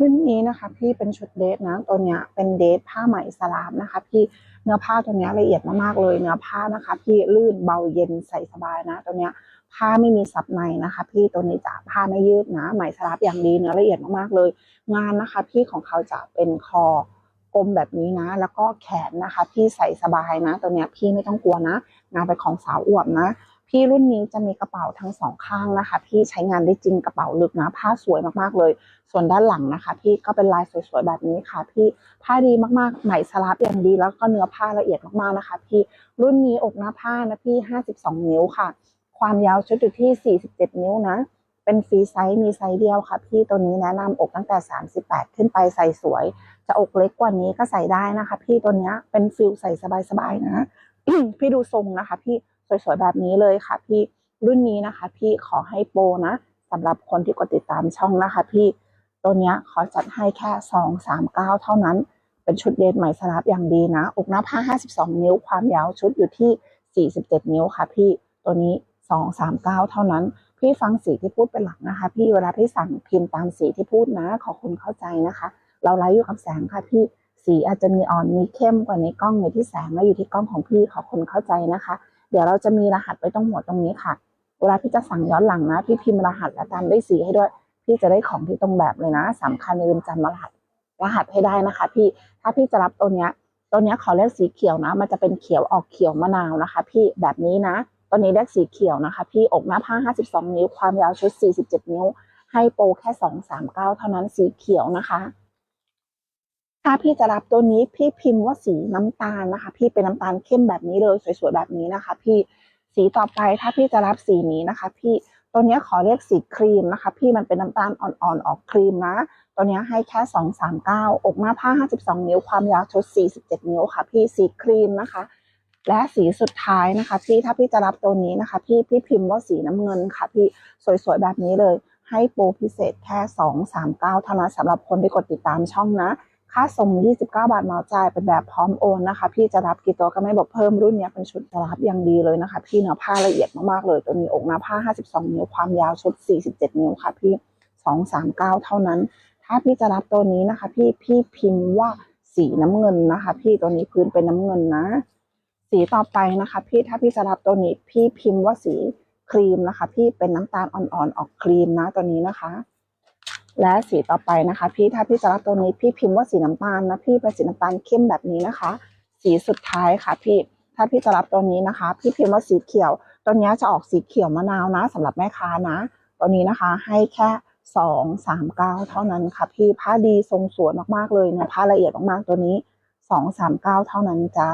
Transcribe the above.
รุ่นนี้นะคะพี่เป็นชุดเดทนะตัวเนี้ยเป็นเดทผ้าไหมสลามนะคะ พี่เนื้อผ้าตัวเนี้ยละเอียดมากๆเลยเนื้อผ้านะคะ พี่ลื่นเบาเย็นใส่สบายนะตัวเนี้ยผ้าไม่มีซับในนะคะ พี่ตัวนี้จะผ้าไม่ยืดนะไหมสลามอย่างดีเนื้อละเอียดมากๆเลย งานนะคะ พี่ของเขาจะเป็นคอกลมแบบนี้นะ แล้วก็แขนนะคะ พี่ใส่สบายนะ ตัวเนี้ยพี่ไม่ต้องกลัวนะ งานเป็นของสาวอวบนะ พี่รุ่นนี้จะมีกระเป๋าทั้งสองข้างนะคะพี่ใช้งานได้จริงกระเป๋าลึกนะผ้าสวยมากๆเลย ส่วนด้านหลังนะคะ พี่ก็เป็นลายสวยๆแบบนี้ค่ะ พี่ผ้าดีมากๆไหมสลับอย่างดีแล้วก็เนื้อผ้าละเอียดมากๆนะคะ พี่รุ่นนี้อกหน้าผ้านะพี่ 52 นิ้วค่ะ ความยาวชุดอยู่ที่ 47 นิ้วนะเป็นฟรีไซส์มีไซส์เดียวค่ะ พี่ตัวนี้แนะนำอกตั้งแต่ 38 ขึ้นไปใส่สวย จะอกเล็กกว่านี้ก็ใส่ได้นะคะ พี่ตัวนี้เป็นฟิลใส่สบายๆนะพี่ดูทรงนะคะ พี่สวยๆแบบนี้เลยค่ะ พี่รุ่นนี้นะคะ พี่ขอให้โปรนะสำหรับคนที่กดติดตามช่องนะคะ พี่ตัวเนี้ยขอจัดให้แค่สองสามเก้าเท่านั้น เป็นชุดเดทใหม่สลับอย่างดีนะ อกหน้าผ้าห้าสิบสองนิ้ว ความยาวชุดอยู่ที่สี่สิบเจ็ดนิ้วค่ะ พี่ตัวนี้สองสามเก้าเท่านั้น พี่ฟังสีที่พูดเป็นหลักนะคะ พี่เวลาพี่สั่งพิมพ์ตามสีที่พูดนะ ขอคุณเข้าใจนะคะ เราไลฟ์อยู่กับแสงค่ะพี่สีอาจจะมีอ่อนมีเข้มกว่าในกล้องในที่แสงและอยู่ที่กล้องของพี่ขอคุณเข้าใจนะคะ เดี๋ยวเราจะมีรหัสไว้ตรงหัวตรงนี้ค่ะ เวลาพี่จะสั่งย้อนหลังนะ พี่พิมพ์รหัสและตามด้วยสีให้ด้วย พี่จะได้ของที่ตรงแบบเลยนะสำคัญอย่าลืมจำรหัสรหัสให้ได้นะคะ พี่ ถ้าพี่จะรับตัวเนี้ยตัวเนี้ยขอเลือกสีเขียวนะ มันจะเป็นเขียวออกเขียวมะนาวนะคะ พี่แบบนี้นะตัวนี้เลือกสีเขียวนะคะ พี่อกหน้าผ้า 52 นิ้ว ความยาวชุด 47 นิ้ว ให้โปรแค่ 239 เท่านั้นสีเขียวนะคะ ถ้าพี่จะรับตัวนี้พี่พิมพ์ว่าสีน้ำตาลนะคะ พี่เป็นน้ำตาลเข้มแบบนี้เลยสวยๆแบบนี้นะคะ พี่สีต่อไปถ้าพี่จะรับสีนี้นะคะ พี่ตัวนี้ขอเรียกสีครีมนะคะ พี่มันเป็นน้ำตาลอ่อนๆออกครีมนะตัวนี้ให้แค่สองสามเก้าอกหน้าผ้าห้าสิบสองนิ้วความยาวชุดสี่สิบเจ็ดนิ้วค่ะ พี่สีครีมนะคะ และสีสุดท้ายนะคะ พี่ถ้าพี่จะรับตัวนี้นะคะ พี่พี่พิมพ์ว่าสีน้ำเงินค่ะ พี่สวยๆแบบนี้เลย ให้โปรพิเศษแค่สองสามเก้าเท่านั้นสำหรับคนที่กดติดตามช่องนะ ค่าส่ง 29 บาทเหมาจ่ายเป็นแบบพร้อมโอนนะคะ พี่จะรับกี่ตัวก็ไม่บอกเพิ่มรุ่นเนี้ยเป็นชุดจะรับอย่างดีเลยนะคะ พี่เนื้อผ้าละเอียดมากๆเลย ตัวนี้อกหน้าผ้า 52 นิ้วความยาวชุด 47 นิ้วค่ะ พี่ 239 เท่านั้น ถ้าพี่จะรับตัวนี้นะคะ พี่พี่พิมพ์ว่าสีน้ำเงินนะคะ พี่ตัวนี้พื้นเป็นน้ำเงินนะ สีต่อไปนะคะ พี่ถ้าพี่จะรับตัวนี้ พี่พิมพ์ว่าสีครีมนะคะ พี่เป็นน้ำตาลอ่อนๆออกครีมนะตัวนี้นะคะ และสีต่อไปนะคะ พี่ถ้าพี่จะรับตัวนี้พี่พิมพ์ว่าสีน้ำตาลนะพี่เป็นสีน้ำตาลเข้มแบบนี้นะคะ สีสุดท้ายค่ะพี่ถ้าพี่จะรับตัวนี้นะคะ พี่พิมพ์ว่าสีเขียวตัวนี้จะออกสีเขียวมะนาวนะสำหรับแม่ค้านะ ตัวนี้นะคะให้แค่สองสามเก้าเท่านั้นค่ะ พี่ผ้าดีทรงสวยมากๆเลยเนี่ยผ้าละเอียดมากๆตัวนี้สองสามเก้าเท่านั้นจ้า